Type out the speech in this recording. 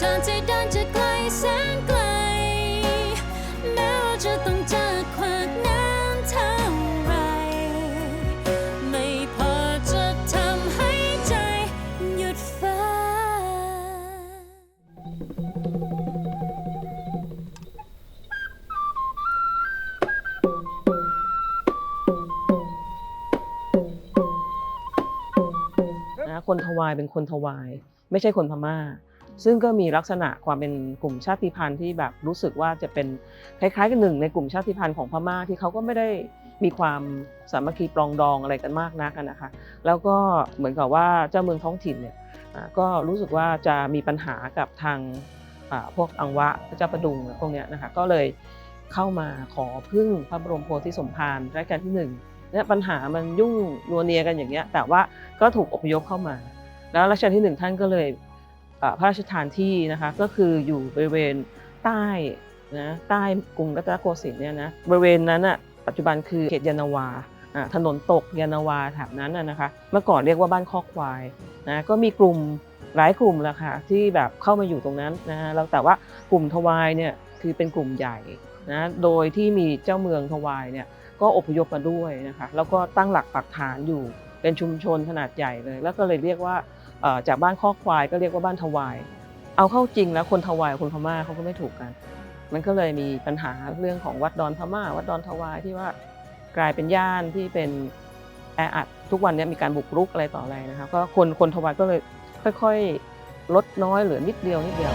ทางที่เดินจะไกลแสนไกล แม้ว่าจะต้องเจอขวากน้ำเท่าไร ไม่พอจะทำให้ใจหยุดฝัน นะคนทวายเป็นคนทวาย ไม่ใช่คนพม่า ซึ่งก็มีลักษณะความเป็นกลุ่มชาติพันธุ์ที่แบบรู้สึกว่าจะเป็นคล้ายๆ กันหนึ่งในกลุ่มชาติพันธุ์ของพม่าที่เขาก็ไม่ได้มีความสามัคคีปรองดองอะไรกันมากนักนะคะ แล้วก็เหมือนกับว่าเจ้าเมืองท้องถิ่นเนี่ยก็รู้สึกว่าจะมีปัญหากับทางพวกอังวะพระเจ้าประดุงพวกเนี้ยนะคะก็เลยเข้ามาขอพึ่งพระบรมโพธิสมภารรัชกาลที่หนึ่งเนี่ยปัญหามันยุ่งนัวเนียกันอย่างเงี้ยแต่ว่าก็ถูกอพยพเข้ามา แล้วรัชกาลที่หนึ่งท่านก็เลย พระราชทานที่นะคะก็คืออยู่บริเวณใต้นะใต้กรุงรัตนโกสินทร์เนี่ยนะบริเวณนั้นอะปัจจุบันคือเขตยานาวาถนนตกยานาวาแถบนั้นนะคะเมื่อก่อนเรียกว่าบ้านคอกควายนะก็มีกลุ่มหลายกลุ่มละค่ะที่แบบเข้ามาอยู่ตรงนั้นนะฮะแล้วแต่ว่ากลุ่มทวายเนี่ยคือเป็นกลุ่มใหญ่นะโดยที่มีเจ้าเมืองทวายเนี่ยก็อพยพมาด้วยนะคะแล้วก็ตั้งหลักปักฐานอยู่เป็นชุมชนขนาดใหญ่เลย แล้วก็เลยเรียกว่า จากบ้านข้อควายก็เรียกว่าบ้านทวาย เอาเข้าจริงแล้วคนทวายคนพม่าเขาก็ไม่ถูกกัน มันก็เลยมีปัญหาเรื่องของวัดดอนพม่า วัดดอนทวายที่ว่ากลายเป็นย่านที่เป็นแออัดทุกวันนี้มีการบุกรุกอะไรต่ออะไรนะคะก็คนคนทวายก็เลยค่อยๆ ลดน้อยเหลือนิดเดียวนิดเดียว